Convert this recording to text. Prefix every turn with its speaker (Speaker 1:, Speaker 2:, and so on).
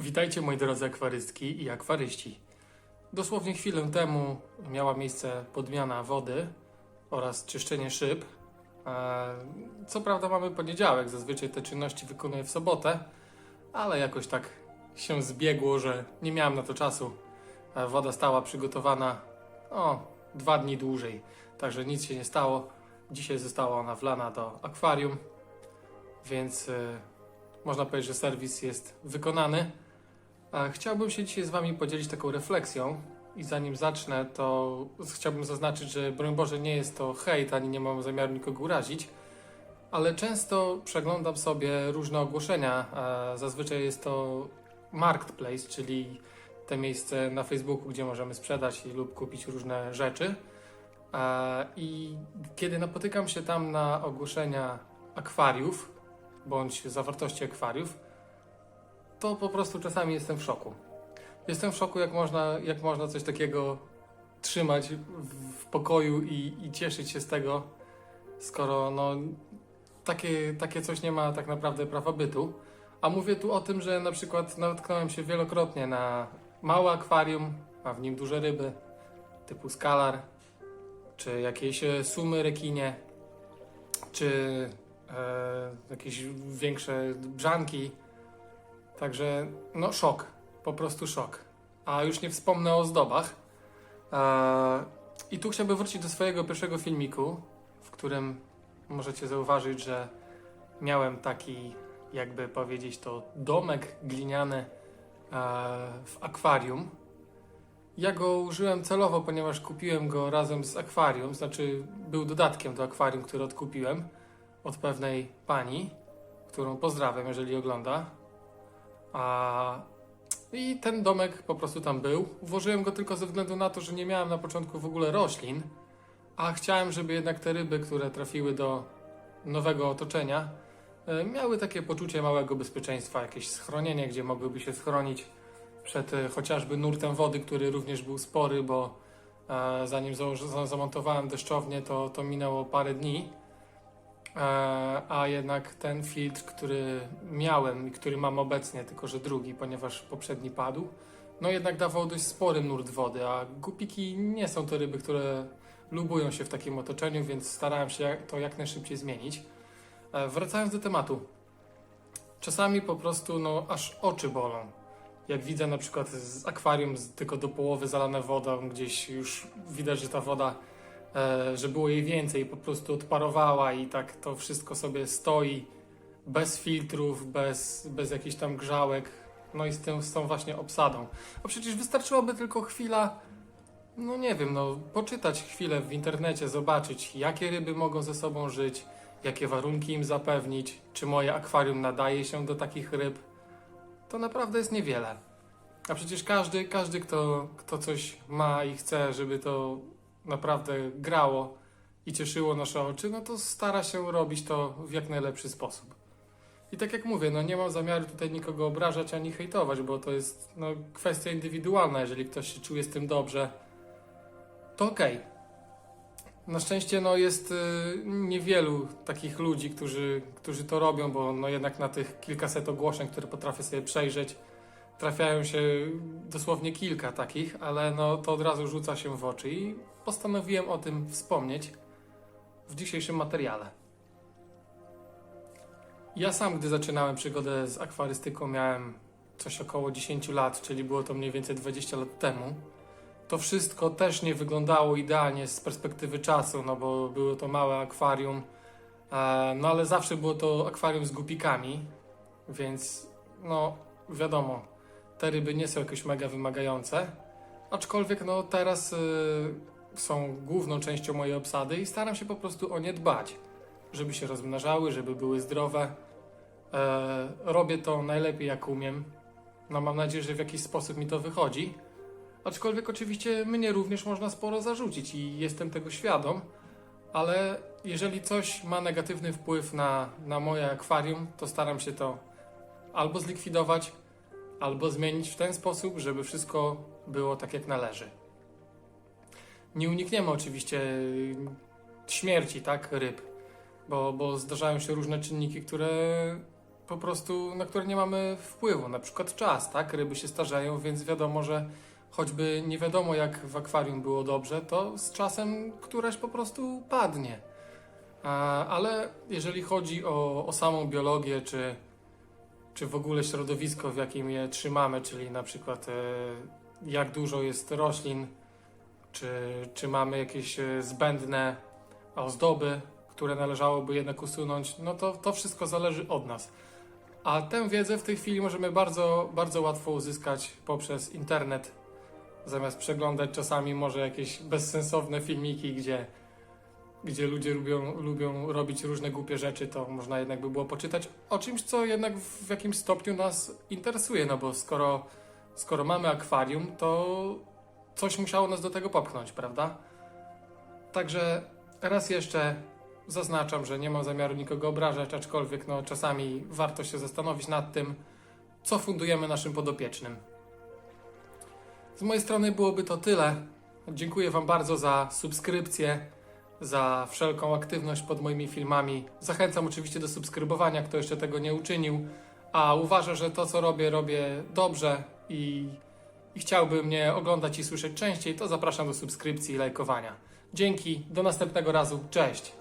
Speaker 1: Witajcie moi drodzy akwarystki i akwaryści. Dosłownie chwilę temu miała miejsce podmiana wody oraz czyszczenie szyb. E, Co prawda mamy poniedziałek, zazwyczaj te czynności wykonuję w sobotę, ale jakoś tak się zbiegło, że nie miałem na to czasu. E, Woda stała przygotowana o dwa dni dłużej, także nic się nie stało. Dzisiaj została ona wlana do akwarium, więc e, można powiedzieć, że serwis jest wykonany. Chciałbym się dzisiaj z Wami podzielić taką refleksją i zanim zacznę, to chciałbym zaznaczyć, że broń Boże nie jest to hejt, ani nie mam zamiaru nikogo urazić, ale często przeglądam sobie różne ogłoszenia. Zazwyczaj jest to marketplace, czyli te miejsce na Facebooku, gdzie możemy sprzedać lub kupić różne rzeczy. I kiedy napotykam się tam na ogłoszenia akwariów bądź zawartości akwariów, to po prostu czasami jestem w szoku. Jestem w szoku, jak można, jak można coś takiego trzymać w, pokoju i, i cieszyć się z tego, skoro no, takie, takie coś nie ma tak naprawdę prawa bytu. A mówię tu o tym, że na przykład natknąłem się wielokrotnie na małe akwarium, a w nim duże ryby, typu skalar, czy jakieś e, sumy rekinie, czy e, jakieś większe brzanki. Także no szok, po prostu szok. A już nie wspomnę o ozdobach. Eee, I tu chciałbym wrócić do swojego pierwszego filmiku, w którym możecie zauważyć, że miałem taki, jakby powiedzieć to, domek gliniany eee, w akwarium. Ja go użyłem celowo, ponieważ kupiłem go razem z akwarium, znaczy był dodatkiem do akwarium, które odkupiłem od pewnej pani, którą pozdrawiam, jeżeli ogląda. A... I ten domek po prostu tam był. Włożyłem go tylko ze względu na to, że nie miałem na początku w ogóle roślin, a chciałem, żeby jednak te ryby, które trafiły do nowego otoczenia, e, miały takie poczucie małego bezpieczeństwa, jakieś schronienie, gdzie mogłyby się schronić przed e, chociażby nurtem wody, który również był spory, bo e, zanim zamontowałem deszczownię, to, to minęło parę dni. E, a jednak ten filtr, który miałem i który mam obecnie, tylko że drugi, ponieważ poprzedni padł, no jednak dawał dość spory nurt wody, a gupiki nie są to ryby, które lubują się w takim otoczeniu, więc starałem się to jak najszybciej zmienić. E, Wracając do tematu. Czasami po prostu no, aż oczy bolą. Jak widzę na przykład z akwarium tylko do połowy zalane wodą, gdzieś już widać, że ta woda że było jej więcej, po prostu odparowała i tak to wszystko sobie stoi bez filtrów, bez, bez jakichś tam grzałek, no i z, tym, z tą właśnie obsadą. A przecież wystarczyłoby tylko chwila, no nie wiem, no poczytać chwilę w internecie, zobaczyć jakie ryby mogą ze sobą żyć, jakie warunki im zapewnić, czy moje akwarium nadaje się do takich ryb. To naprawdę jest niewiele. A przecież każdy, każdy kto, kto coś ma i chce, żeby to naprawdę grało i cieszyło nasze oczy, no to stara się robić to w jak najlepszy sposób. I tak jak mówię, no nie mam zamiaru tutaj nikogo obrażać ani hejtować, bo to jest no, kwestia indywidualna. Jeżeli ktoś się czuje z tym dobrze, to okej. Na szczęście no, jest y, niewielu takich ludzi, którzy, którzy to robią, bo no, jednak na tych kilkaset ogłoszeń, które potrafię sobie przejrzeć, trafiają się dosłownie kilka takich, ale no, to od razu rzuca się w oczy i postanowiłem o tym wspomnieć w dzisiejszym materiale. Ja sam, gdy zaczynałem przygodę z akwarystyką, miałem coś około 10 lat, czyli było to mniej więcej 20 lat temu. To wszystko też nie wyglądało idealnie z perspektywy czasu, no bo było to małe akwarium, e, no ale zawsze było to akwarium z gupikami, więc no wiadomo, te ryby nie są jakoś mega wymagające, aczkolwiek no teraz y, są główną częścią mojej obsady i staram się po prostu o nie dbać, żeby się rozmnażały, żeby były zdrowe. E, robię to najlepiej jak umiem. No mam nadzieję, że w jakiś sposób mi to wychodzi. Aczkolwiek oczywiście mnie również można sporo zarzucić i jestem tego świadom, ale jeżeli coś ma negatywny wpływ na, na moje akwarium, to staram się to albo zlikwidować, albo zmienić w ten sposób, żeby wszystko było tak jak należy. Nie unikniemy oczywiście y, śmierci, tak, ryb, bo, bo zdarzają się różne czynniki, które po prostu, na które nie mamy wpływu, na przykład czas, tak? Ryby się starzeją, więc wiadomo, że choćby nie wiadomo jak w akwarium było dobrze, to z czasem któreś po prostu padnie. Ale jeżeli chodzi o, o samą biologię, czy, czy w ogóle środowisko, w jakim je trzymamy, czyli na przykład e, jak dużo jest roślin, czy, czy mamy jakieś e, zbędne ozdoby, które należałoby jednak usunąć, no to to wszystko zależy od nas. A tę wiedzę w tej chwili możemy bardzo, bardzo łatwo uzyskać poprzez internet, zamiast przeglądać czasami może jakieś bezsensowne filmiki, gdzie, gdzie ludzie lubią, lubią robić różne głupie rzeczy, to można jednak by było poczytać o czymś, co jednak w jakimś stopniu nas interesuje, no bo skoro, skoro mamy akwarium, to coś musiało nas do tego popchnąć, prawda? Także raz jeszcze zaznaczam, że nie mam zamiaru nikogo obrażać, aczkolwiek no, czasami warto się zastanowić nad tym, co fundujemy naszym podopiecznym. Z mojej strony byłoby to tyle. Dziękuję Wam bardzo za subskrypcję, za wszelką aktywność pod moimi filmami. Zachęcam oczywiście do subskrybowania, kto jeszcze tego nie uczynił, a uważa, że to, co robię, robię dobrze i, i chciałby mnie oglądać i słyszeć częściej, to zapraszam do subskrypcji i lajkowania. Dzięki, do następnego razu, cześć!